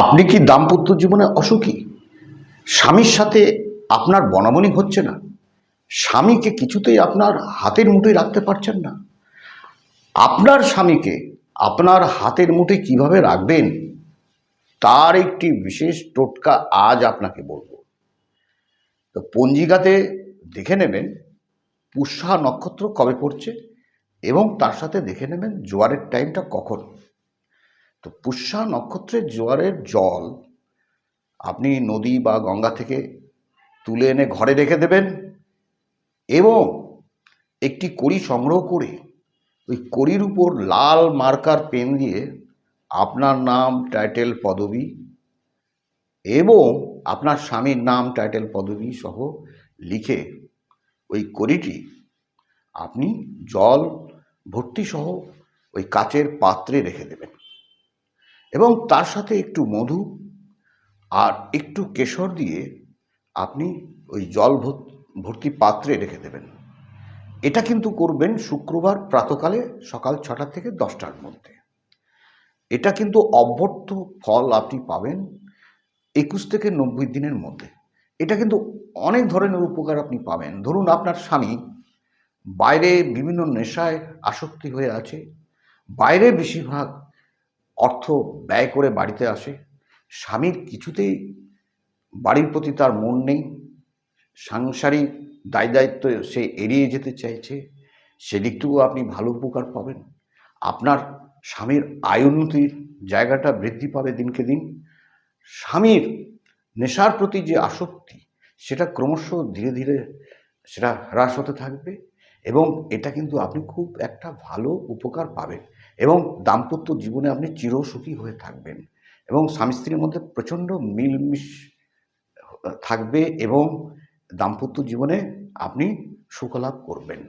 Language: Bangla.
আপনি কি দাম্পত্য জীবনে অসুখী? স্বামীর সাথে আপনার বনাবনি হচ্ছে না। স্বামীকে কিছুতেই আপনার হাতের মুঠোয় রাখতে পারছেন না। আপনার স্বামীকে আপনার হাতের মুঠে কীভাবে রাখবেন, তার একটি বিশেষ টোটকা আজ আপনাকে বলব। তো পঞ্জিকাতে দেখে নেবেন, পুষ্যা নক্ষত্র কবে পড়ছে এবং তার সাথে দেখে নেবেন জোয়ারের টাইমটা কখন। তো পুষ্যা নক্ষত্রের জোয়ারের জল আপনি নদী বা গঙ্গা থেকে তুলে এনে ঘরে রেখে দেবেন এবং একটি কড়ি সংগ্রহ করে ওই কড়ির উপর লাল মার্কার পেন দিয়ে আপনার নাম, টাইটেল, পদবি এবং আপনার স্বামীর নাম, টাইটেল, পদবি সহ লিখে ওই কড়িটি আপনি জল, ভর্তি সহ ওই কাচের পাত্রে রেখে দেবেন। এবং তার সাথে একটু মধু আর একটু কেশর দিয়ে আপনি ওই জল ভর্তি পাত্রে রেখে দেবেন। এটা কিন্তু করবেন শুক্রবার প্রাতকালে সকাল ছটা থেকে দশটার মধ্যে। এটা কিন্তু অভ্যর্থ ফল আপনি পাবেন একুশ থেকে নব্বই দিনের মধ্যে। এটা কিন্তু অনেক ধরনের উপকার আপনি পাবেন। ধরুন আপনার স্বামী বাইরে বিভিন্ন নেশায় আসক্তি হয়ে আছে, বাইরে বেশিরভাগ অর্থ ব্যয় করে বাড়িতে আসে। স্বামীর কিছুতেই বাড়ির প্রতি তার মন নেই। সাংসারিক দায় দায়িত্ব সে এড়িয়ে যেতে চাইছে। সেদিকটুকু আপনি ভালো উপকার পাবেন। আপনার স্বামীর আয় উন্নতির জায়গাটা বৃদ্ধি পাবে দিনকে দিন। স্বামীর নেশার প্রতি যে আসক্তি, সেটা ক্রমশ ধীরে ধীরে সেটা হ্রাস হতে থাকবে। এবং এটা কিন্তু আপনি খুব একটা ভালো উপকার পাবেন। এবং দাম্পত্য জীবনে আপনি চিরসুখী হয়ে থাকবেন। এবং স্বামী স্ত্রীর মধ্যে প্রচণ্ড মিলমিশ থাকবে এবং দাম্পত্য জীবনে আপনি সুখলাভ করবেন।